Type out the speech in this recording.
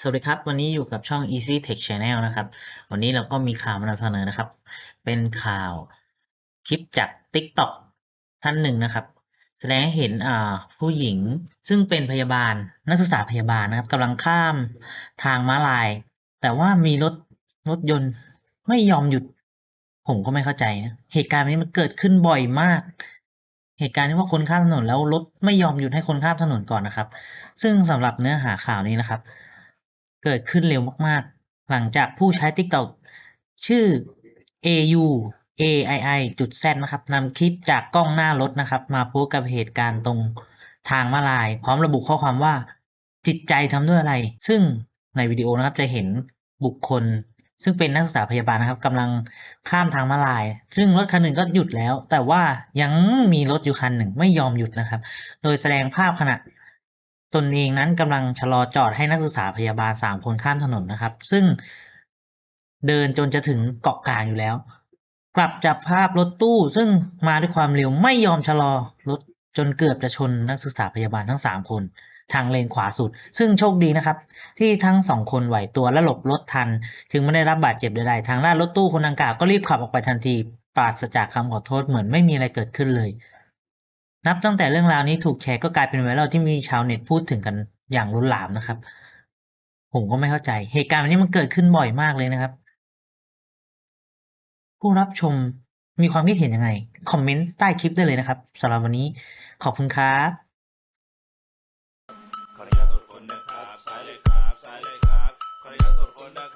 สวัสดีครับ วันนี้อยู่กับช่อง Easy Tech Channel นะครับ วันนี้เราก็มีข่าวมานำเสนอนะครับ เป็นข่าวคลิปจาก TikTok ท่านหนึ่งนะครับ แสดงให้เห็นผู้หญิงซึ่งเป็นพยาบาลนักศึกษาพยาบาลนะครับกำลังข้ามทางม้าลาย แต่ว่ามีรถรถยนต์ไม่ยอมหยุด ผมก็ไม่เข้าใจนะเหตุการณ์นี้มันเกิดขึ้นบ่อยมาก เหตุการณ์ที่ว่าคนข้ามถนนแล้วรถไม่ยอมหยุดให้คนข้ามถนนก่อนนะครับ ซึ่งสำหรับเนื้อหาข่าวนี้นะครับ เกิดขึ้นเร็วมากๆ หลังจากผู้ใช้ TikTok ชื่อ au AII จุด z นะครับนำคลิปจากกล้องหน้ารถนะครับ มาโพสกับเหตุการณ์ตรงทางมาลาย พร้อมระบุข้อความว่า จิตใจทำด้วยอะไร ซึ่งในวิดีโอนะครับจะเห็นบุคคล ซึ่งเป็นนักศึกษาพยาบาลนะครับกำลังข้ามทางมาลาย ซึ่งรถคันหนึ่งก็หยุดแล้ว แต่ว่ายังมีรถอยู่คันหนึ่งไม่ยอมหยุดนะครับ โดยแสดงภาพขณะ ตนเองนั้นกำลังชะลอจอดให้นักศึกษาพยาบาลสามคนข้ามถนนนะครับ ซึ่งเดินจนจะถึงเกาะกลางอยู่แล้ว กลับจับภาพรถตู้ ซึ่งมาด้วยความเร็วไม่ยอมชะลอรถจนเกือบจะชนนักศึกษาพยาบาลทั้งสามคน ทางเลนขวาสุด ซึ่งโชคดีนะครับ ที่ทั้งสองคนไหวตัวและหลบรถทันจึงไม่ได้รับบาดเจ็บใดๆทางด้านรถตู้คนดังกล่าวก็รีบขับออกไปทันทีปราศจากคำขอโทษเหมือนไม่มีอะไรเกิดขึ้นเลย นับตั้งแต่เรื่องราวนี้ถูกแชร์ก็กลายเป็นไวรัลที่มีชาวเน็ตพูดถึงกันอย่างล้นหลามนะครับ ผมก็ไม่เข้าใจ เหตุการณ์แบบนี้มันเกิดขึ้นบ่อยมากเลยนะครับ ผู้รับชมมีความคิดเห็นยังไง คอมเมนต์ใต้คลิปได้เลยนะครับสำหรับวันนี้ขอบคุณครับขออนุญาตตรวจคนนะครับซ้ายเลยครับซ้ายเลยครับขออนุญาตตรวจคนนะครับ